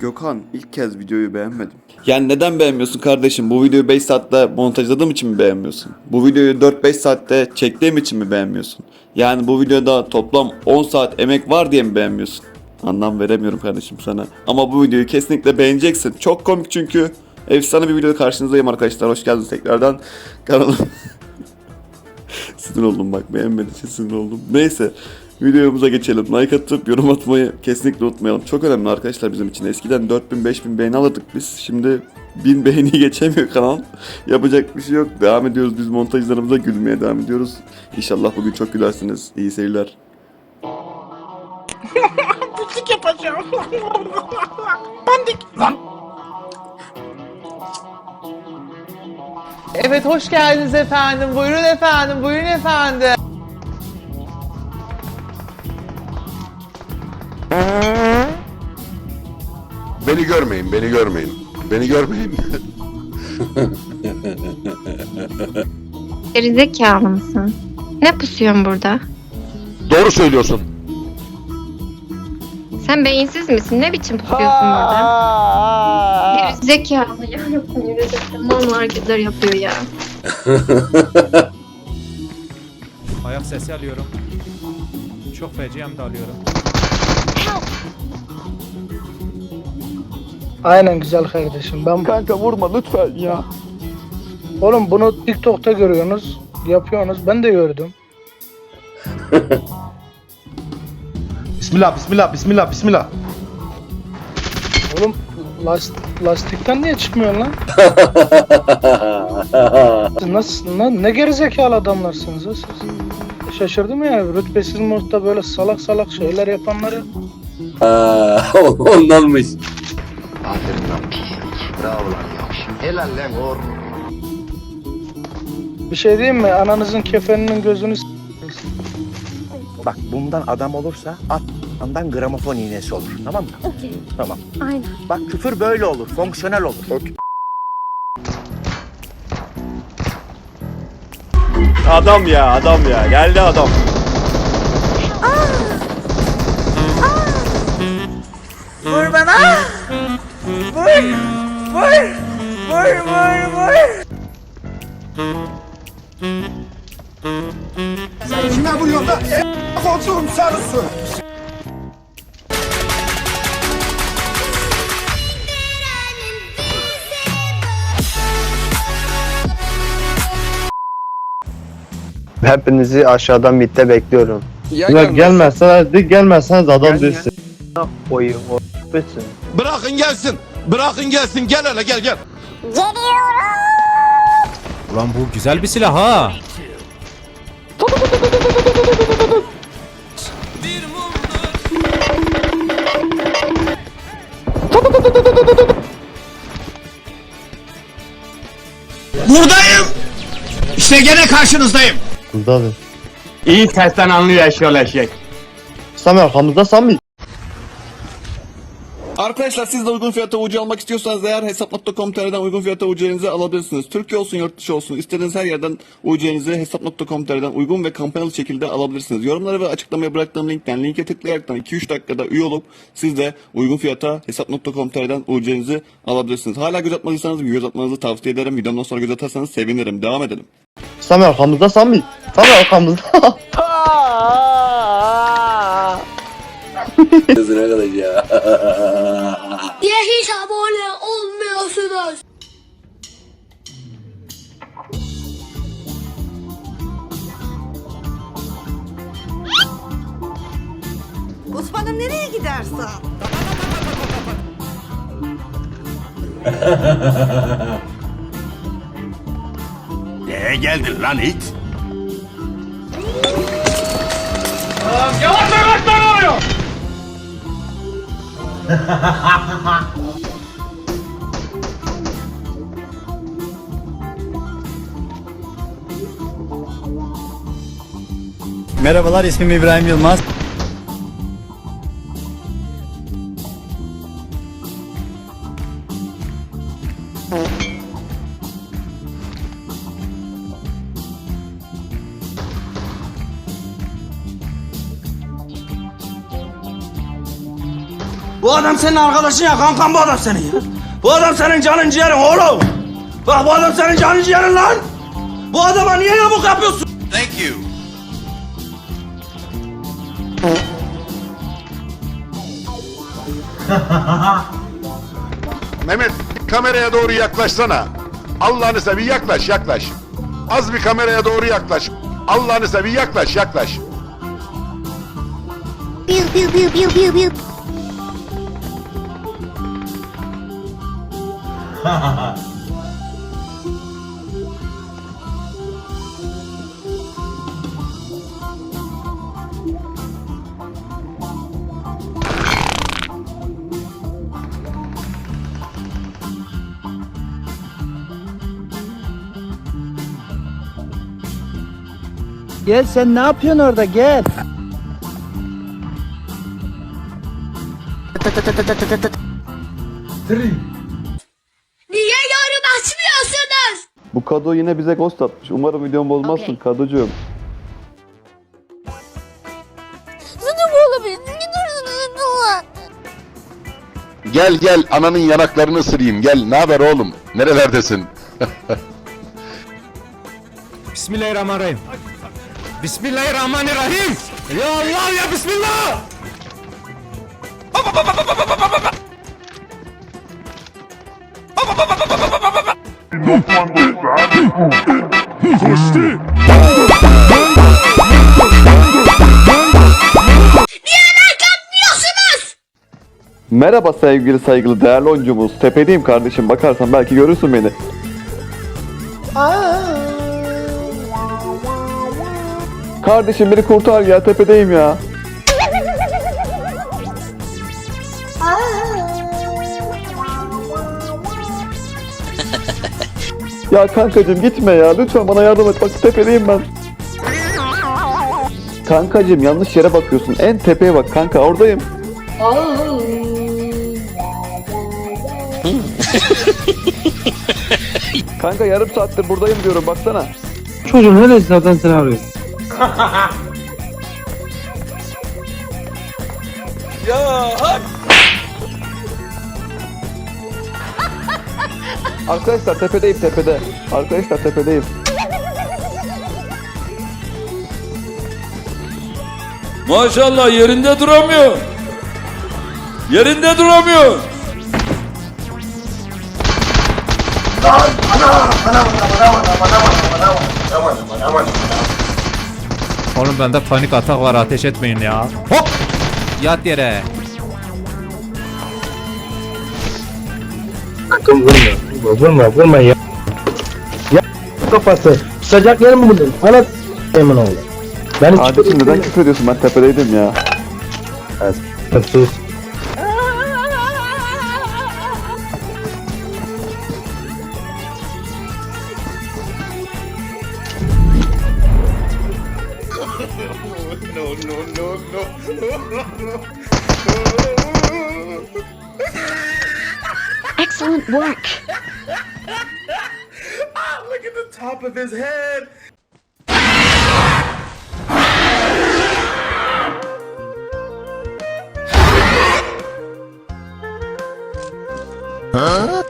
Gökhan ilk kez videoyu beğenmedim. Yani neden beğenmiyorsun kardeşim? Bu videoyu 5 saatte montajladığım için mi beğenmiyorsun? Bu videoyu 4-5 saatte çektiğim için mi beğenmiyorsun? Yani bu videoda toplam 10 saat emek var diye mi beğenmiyorsun? Anlam veremiyorum kardeşim sana. Ama bu videoyu kesinlikle beğeneceksin. Çok komik çünkü. Efsane bir videoda karşınızdayım arkadaşlar. Hoş geldiniz tekrardan. Kanalım. sinir oldum bak beğenmediği için sinir oldum. Neyse videomuza geçelim. Like atıp yorum atmayı kesinlikle unutmayalım. Çok önemli arkadaşlar bizim için. Eskiden 4000-5000 beğeni alırdık biz. Şimdi 1000 beğeni geçemiyor kanal. Yapacak bir şey yok. Devam ediyoruz biz montajlarımıza gülmeye devam ediyoruz. İnşallah bugün çok gülersiniz. İyi seyirler. Pislik yapacağım. Pandik. Lan. Evet hoş geldiniz efendim. Buyurun efendim. Buyurun efendim. Beni görmeyin, beni görmeyin. Beni görmeyin. Gerizekalı mısın? Ne pusuyorsun burada? Doğru söylüyorsun. Sen beyinsiz misin? Ne biçim pusuyorsun burada? Gerizekalı ya. Yürüdükten normal hareketler yapıyor ya. Ayak sesi alıyorum. Çok feci hem de alıyorum. Aynen güzel kardeşim. Ben Kanka vurma lütfen ya. oğlum bunu TikTok'ta görüyorsunuz, yapıyorsunuz. Ben de gördüm. Bismillah, bismillah, bismillah, bismillah. Oğlum last, lastikten niye çıkmıyorsun lan? Nasıl lan ne gerizekalı adamlarsınız ha siz? Şaşırdım ya rütbesiz modda böyle salak salak şeyler yapanları. Ondanmış. Aferin lan pislik. Bravo lan yavşak. Helal lan oğlum. Bir şey diyeyim mi? Ananızın kefeninin gözünü s- Bak bundan adam olursa at ondan gramofon iğnesi olur. Tamam mı? Okey. Tamam. Aynen. Bak küfür böyle olur. Fonksiyonel olur. Adam ya adam ya. Geldi adam. Vur. Vur. Vur vur vur. Kime vuruyor da? Koltuğum sarısı. Hepinizi aşağıdan mitte bekliyorum. Ya gelmezsen hadi gelmezseniz adam değilsin. Oyun o bitsin. Bırakın gelsin. Bırakın gelsin. Gel hele gel gel. Ulan bu güzel bir silah ha. Buradayım. İşte gene karşınızdayım. Burada abi. İyi sesten anlıyor eşyol eşek. Sami arkamızda Sami. Arkadaşlar siz de uygun fiyata ucu almak istiyorsanız eğer hesap.com.tr'den uygun fiyata ucularınızı alabilirsiniz. Türkiye olsun yurt dışı olsun istediğiniz her yerden ucularınızı hesap.com.tr'den uygun ve kampanyalı şekilde alabilirsiniz. Yorumlara ve açıklamaya bıraktığım linkten linke tıklayaraktan 2-3 dakikada üye olup siz de uygun fiyata hesap.com.tr'den ucularınızı alabilirsiniz. Hala göz atmadıysanız bir göz atmanızı tavsiye ederim. Videomdan sonra göz atarsanız sevinirim. Devam edelim. Sami arkamızda Sami. Sami arkamızda. Gözüne kadar ya. Ya hiç abone olmuyorsunuz. Osman'ım nereye gidersen? Neye geldin lan it? Merhabalar ismim İbrahim Yılmaz. Bu adam senin arkadaşın ya kankan bu adam senin ya. Bu adam senin canın ciğerin oğlum. Bak bu adam senin canın ciğerin lan. Bu adama niye yamuk yapıyorsun? Mehmet kameraya doğru yaklaşsana. Allah'ını seveyim yaklaş yaklaş. Az bir kameraya doğru yaklaş. Allah'ını seveyim yaklaş yaklaş. Gel sen ne yapıyorsun orada gel. Niye Bu kado yine bize ghost atmış. Umarım videom bozmazsın Okey. kadocuğum. Gel gel ananın yanaklarını ısırayım gel. Ne haber oğlum? Nerelerdesin? Bismillahirrahmanirrahim. Bismillahirrahmanirrahim. Ya Allah ya Bismillah. Merhaba sevgili saygılı değerli oyuncumuz. Tepedeyim kardeşim bakarsan belki görürsün beni. Kardeşim beni kurtar ya tepedeyim ya. Ya kankacım gitme ya lütfen bana yardım et bak tepedeyim ben. Kankacım yanlış yere bakıyorsun en tepeye bak kanka oradayım. Kanka yarım saattir buradayım diyorum baksana. Çocuğun neresi zaten seni arıyor. Arkadaşlar tepedeyim tepede. Arkadaşlar tepedeyim. Maşallah yerinde duramıyor. Yerinde duramıyor. Oğlum bende panik atak var ateş etmeyin ya. Hop. Yat yere. Sakın vurma. Vurma vurma ya. Ya kafası. Sıcak yer mi buldun? Ana emin ol. Ben hiç Kardeşim neden küfür ediyorsun ben tepedeydim ya. sus. doesn't work. ah, look at the top of his head. Huh?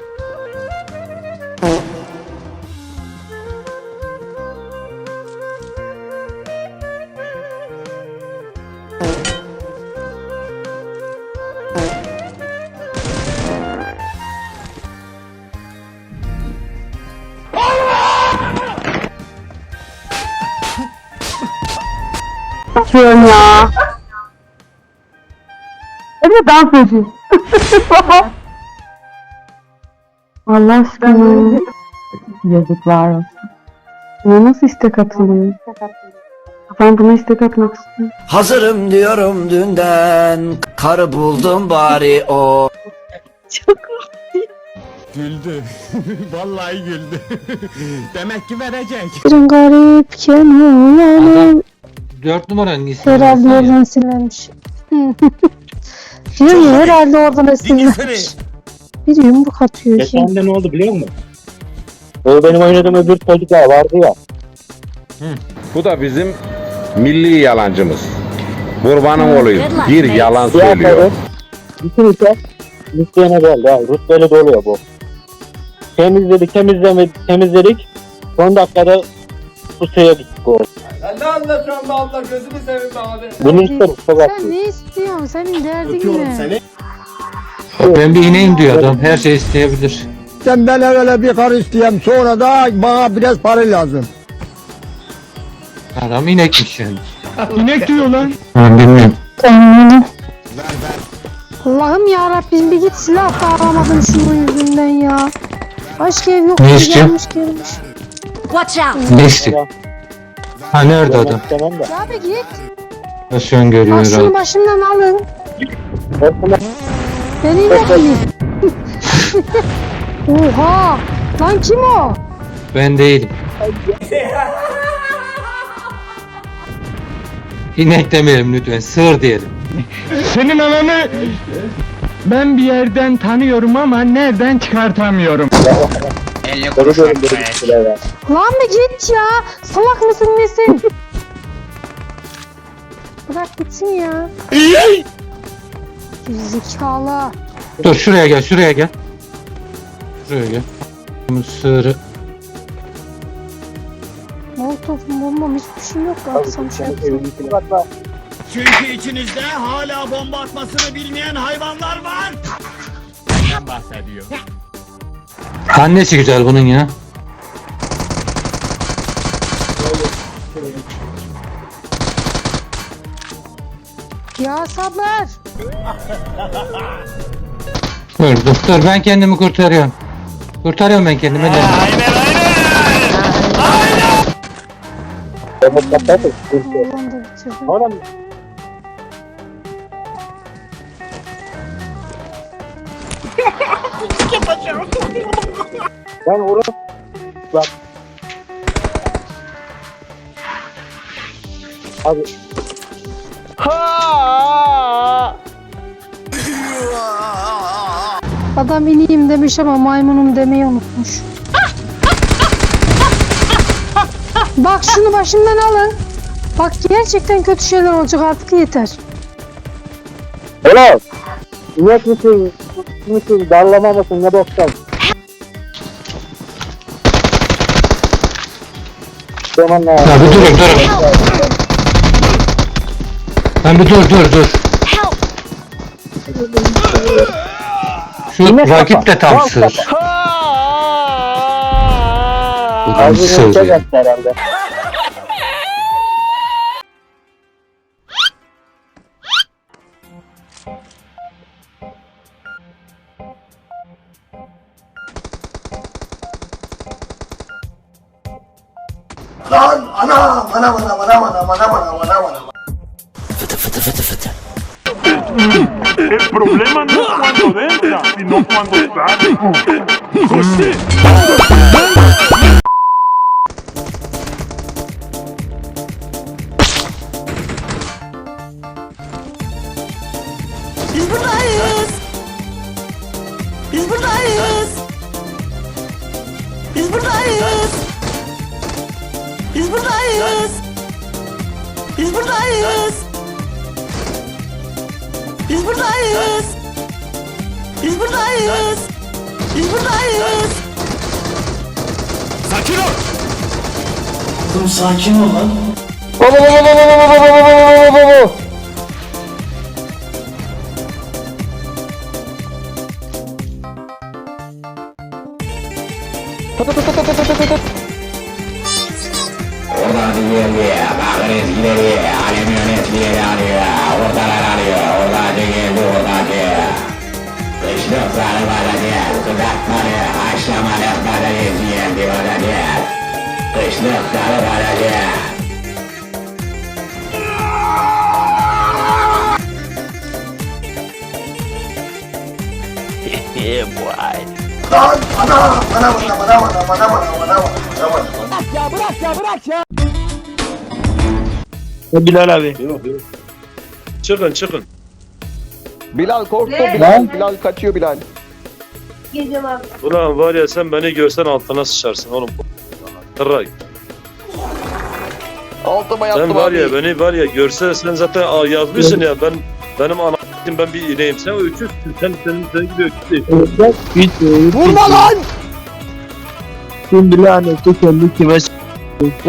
Atıyorum ya. Evet dans ediyor. Allah aşkına. Yazıklar olsun. Buna nasıl istek atılıyor? Ben buna istek atmak istiyorum. Hazırım diyorum dünden. Karı buldum bari o. Güldü. Vallahi güldü. Demek ki verecek. Bir garipken olalım. Dört numaranın ismi. Herhalde oradan esinlenmiş. Diyor ya herhalde oradan esinlenmiş. Bir yumruk atıyor şey. Geçen de ne oldu biliyor musun? O benim oynadığım öbür çocuklar vardı ya. Bu da bizim milli yalancımız. Kurbanın olayım. Bir yalan söylüyor. Bütün ise listeyene geldi. Rütbeli doluyor bu. Temizledik, temizlemedik, temizledik. Son dakikada pusuya gittik orada. Sen ne anlatıyorsun be abla gözünü seveyim be abi. Bunu isterim. Çok Sen ne istiyorsun? Senin derdin ne? Ben bir ineyim diyor adam. Her şey isteyebilir. Sen ben öyle bir karı isteyeyim sonra da bana biraz para lazım. Adam inekmiş yani. İnek diyor lan. Ben bilmiyorum. Allah'ım ya Rabbim bir git silah da alamadım şunun yüzünden ya. Başka ev yok. Ne istiyor? Gelmiş gelmiş. Watch out! Ne istiyor? Ha nerede adam? Tamam da. Ya bir git. Nasıl öngörüyor Bak şunu herhalde. başımdan alın. Beni inek Oha! Lan kim o? Ben değilim. İnek demeyelim lütfen. Sığır diyelim. Senin ananı ben bir yerden tanıyorum ama nereden çıkartamıyorum. Görüyorum böyle bir var. Lan bir git ya. Salak mısın nesin? Bırak gitsin ya. Zekalı. Dur şuraya gel, şuraya gel. Şuraya gel. Bu Sığırı. Molotofum bombam hiçbir şey yok. Atsam şey yapsam. Çünkü içinizde hala bomba atmasını bilmeyen hayvanlar var. Neden bahsediyor? Annesi güzel bunun ya. Ya sabır. Dur dur dur ben kendimi kurtarıyorum. Kurtarıyorum ben kendimi. ellerimle. Robot kapatır. sıkıntı yok. Oğlan Ben vurup bak. Abi Adam ineyim demiş ama maymunum demeyi unutmuş. Bak şunu başımdan alın. Bak gerçekten kötü şeyler olacak artık yeter. Helal. İnek misin? Misin? Darlama mısın? Ne boksan? Zaman lazım. Ya bir durun durun. Ben bir dur dur dur. Şu rakip de tam sığır. Ulan Ağzını sığır ya. herhalde. El problema no es cuando entra, sino cuando sale. Biz buradayız! Biz buradayız! Biz buradayız! Biz buradayız! Biz buradayız! Biz buradayız! Biz buradayız! Biz buradayız! Sakin ol. Oğlum sakin ol lan. Baba baba baba baba baba baba baba baba. Oradan ileriye, bakınız ileriye, alem yönetliğe alıyor, ortalar alıyor, oradaki geldi oradaki. Kışlıkları bana gel, kızartmalı, haşlamalı patates yendi bana gel. Kışlıkları bana gel. Lan anam anam anam anam anam anam anam anam anam anam. Bilal abi. Çıkın çıkın. Bilal korktu Bilal. Bilal kaçıyor Bilal. Ulan var ya sen beni görsen altına sıçarsın oğlum. Tırray. Altıma Sen var ya beni var ya görsen sen zaten aa, yazmışsın ya ben benim ana ben bir ineyim. Sen öküzsün. Sen, sen, sen gibi öküz değil. Vurma lan! Şimdi laneti kendi kime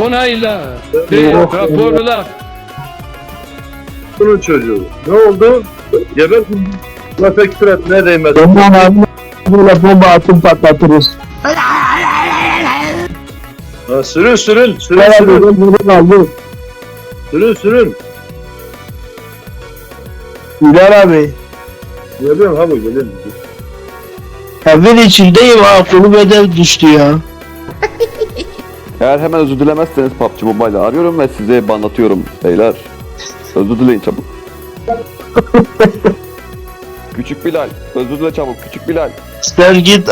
Onayla. De, raporla. Bunun çocuğu. Ne oldu? Geber Laf ekstra et ne değmez. Böyle bomba atıp patlatırız. Ha, sürün sürün. Sürün sürün. kaldı. Sürün sürün. Bilal abi. Geliyorum abi geliyorum. Evin içindeyim ha. Kulübede düştü ya. Eğer hemen özür dilemezseniz PUBG Mobile'ı arıyorum ve size banlatıyorum beyler. Özür dileyin çabuk. Küçük Bilal, özür dile çabuk Küçük Bilal. Sen git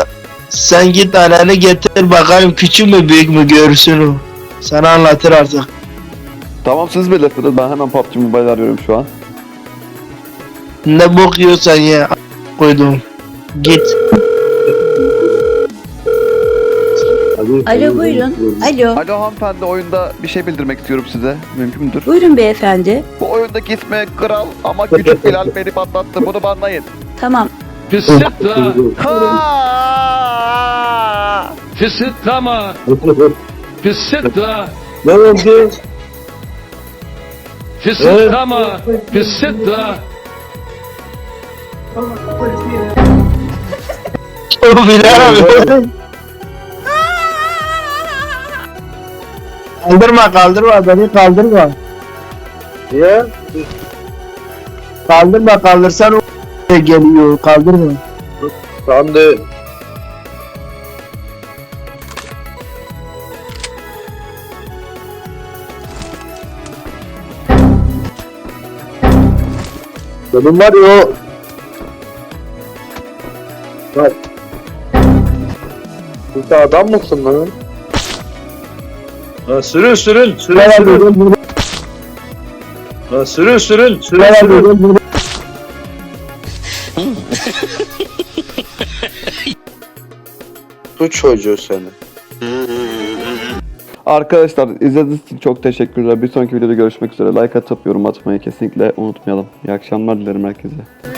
sen git ananı getir bakalım küçük mü büyük mü görsün o. Sana anlatır artık. Tamam siz bilirsiniz ben hemen PUBG Mobile'ı arıyorum şu an. Ne bok yiyorsan ye a- koydum. Git. Alo buyurun. Alo. Alo hanımefendi oyunda bir şey bildirmek istiyorum size. Mümkün müdür? Buyurun beyefendi. Bu oyundaki ismi Kral ama Küçük Bilal beni patlattı. Bunu banlayın. Tamam. Fısıtla. Ha! Fısıtlama. Fısıtla. Ne oldu? Fısıtlama. Fısıtla. Bilal abi. Kaldırma kaldırma beni kaldırma. Niye? Kaldırma kaldırsan o geliyor kaldırma. De. Benim var ya o. Bak. Sen adam mısın lan? Ha, sürün sürün sürün sürün. Ha, sürün sürün sürün sürün. Bu çocuğu seni. Arkadaşlar izlediğiniz için çok teşekkürler. Bir sonraki videoda görüşmek üzere. Like atıp yorum atmayı kesinlikle unutmayalım. İyi akşamlar dilerim herkese.